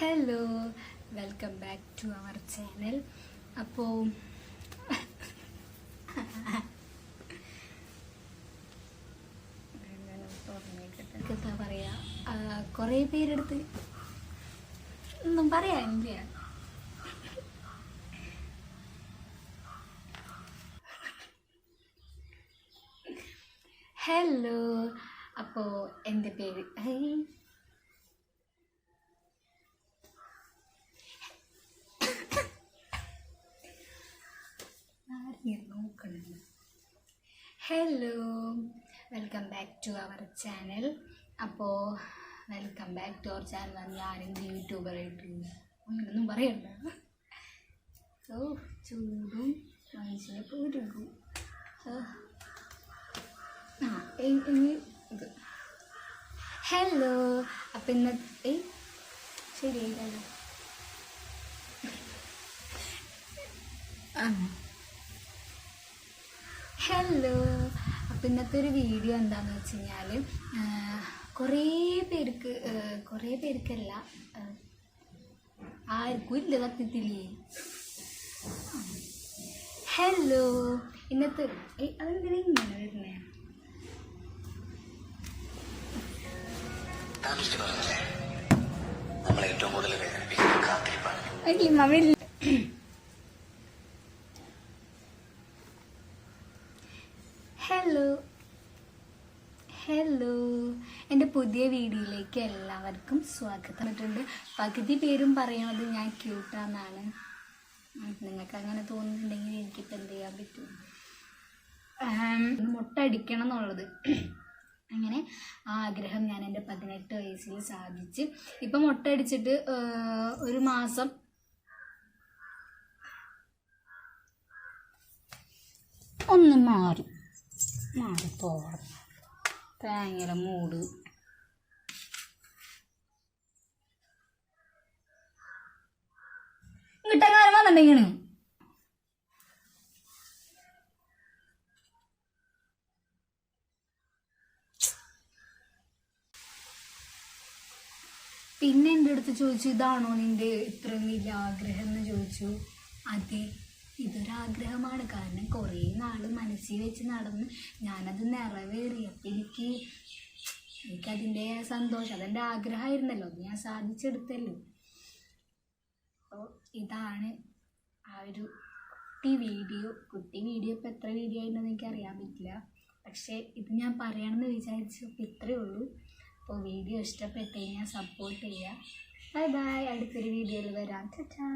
Hello welcome back to our channel അപ്പോ എന്താ പറയാ കുറേ പേരെടുത്ത് ഒന്നും പറയാനില്ല ഹലോ അപ്പോ എന്റെ പേര് hello welcome back to our channel അപ്പോൾ welcome back to our channel ഞാനെന്ത് യൂട്യൂബറായിട്ട് ഒന്നും പറയണ്ട. സോ ചൂടും മനുഷ്യനെ പൊരുകും ആ ഇനി ഇത്. ഹലോ അപ്പം ഇന്നത്തെ ശരി ആ. ഹലോ. അപ്പം ഇന്നത്തെ ഒരു വീഡിയോ എന്താണെന്ന് വെച്ച് കഴിഞ്ഞാൽ കുറേ പേർക്ക് കുറേ പേർക്കല്ല ആർക്കും ഇല്ല സത്യത്തിലേ. ഹലോ. ഇന്നത്തെ അതെന്തിനാ ഇങ്ങനെ വരുന്നേ? നമ്മളെ ഏറ്റവും കൂടുതൽ വേദനിപ്പിക്കുന്ന കാത്തിരിപ്പാണ്. മമ്മി ഹലോ ഹലോ എന്റെ പുതിയ വീഡിയോയിലേക്ക് എല്ലാവർക്കും സ്വാഗതം. ഇട്ടുണ്ട് പകുതി പേരും പറയണത് ഞാൻ ക്യൂട്ടാന്നാണ് നിങ്ങൾക്ക് അങ്ങനെ തോന്നുന്നുണ്ടെങ്കിൽ എനിക്കിപ്പോൾ എന്ത് ചെയ്യാൻ പറ്റും? ആം, മുട്ട അടിക്കണം എന്നുള്ളത് അങ്ങനെ ആ ആഗ്രഹം ഞാൻ എന്റെ പതിനെട്ട് വയസ്സിൽ സാധിച്ച്. ഇപ്പം മുട്ട അടിച്ചിട്ട് ഒരു മാസം ഒന്ന് മാറി. മാറി തേങ്ങയുടെ മൂട്. ഇങ്ങോട്ടെങ്ങാനും വന്നിട്ടുണ്ടെങ്കിൽ പിന്നെ എന്റെ അടുത്ത് ചോദിച്ചു ഇതാണോ നിന്റെ ഇത്രയും വലിയ ആഗ്രഹം? എന്ന് ചോദിച്ചു. അതെ. ഇതൊരാഗ്രഹമാണ്. കാരണം കുറേ നാൾ മനസ്സിൽ വെച്ച് നടന്ന് ഞാനത് നിറവേറിയപ്പോൾ എനിക്ക് എനിക്കതിന്റെ സന്തോഷം അതെന്റെ ആഗ്രഹമായിരുന്നല്ലോ. അത് ഞാൻ സാധിച്ചെടുത്തല്ലോ. അപ്പോൾ ഇതാണ് ആ ഒരു കുട്ടി വീഡിയോ. കുട്ടി വീഡിയോ ഇപ്പോൾ എത്ര വീഡിയോ ആയിട്ടുണ്ടെന്ന് എനിക്ക് അറിയാൻ പറ്റില്ല. പക്ഷേ ഇത് ഞാൻ പറയണമെന്ന് വിചാരിച്ചപ്പോൾ ഇത്രയേ ഉള്ളൂ. അപ്പോൾ വീഡിയോ ഇഷ്ടപ്പെട്ട് കഴിഞ്ഞാൽ സപ്പോർട്ട് ചെയ്യുക ബൈ ബൈ. അടുത്തൊരു വീഡിയോയിൽ വരാം. ചാ